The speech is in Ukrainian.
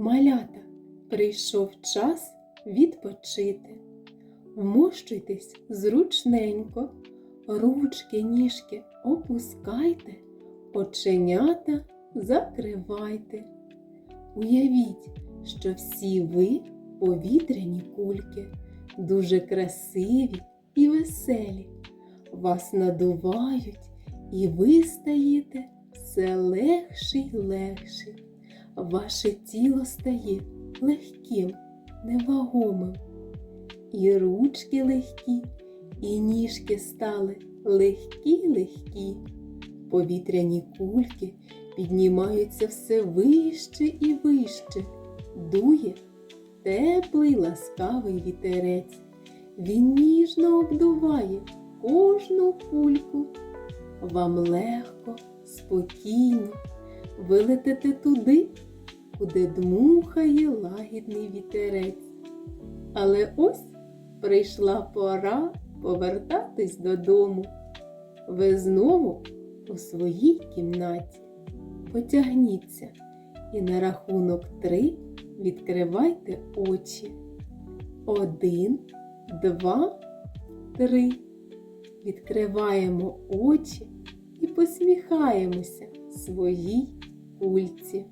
Малята, прийшов час відпочити. Вмощуйтесь зручненько, ручки, ніжки опускайте, оченята закривайте. Уявіть, що всі ви повітряні кульки, дуже красиві і веселі. Вас надувають, і ви стаєте все легші й легші. Ваше тіло стає легким, невагомим. І ручки легкі, і ніжки стали легкі-легкі. Повітряні кульки піднімаються все вище і вище. Дує теплий ласкавий вітерець. Він ніжно обдуває кожну кульку. Вам легко, спокійно, ви летите туди, куди дмухає лагідний вітерець. Але ось прийшла пора повертатись додому. Ви знову у своїй кімнаті. Потягніться і на рахунок три відкривайте очі. Один, два, три. Відкриваємо очі і посміхаємося своїй кульці.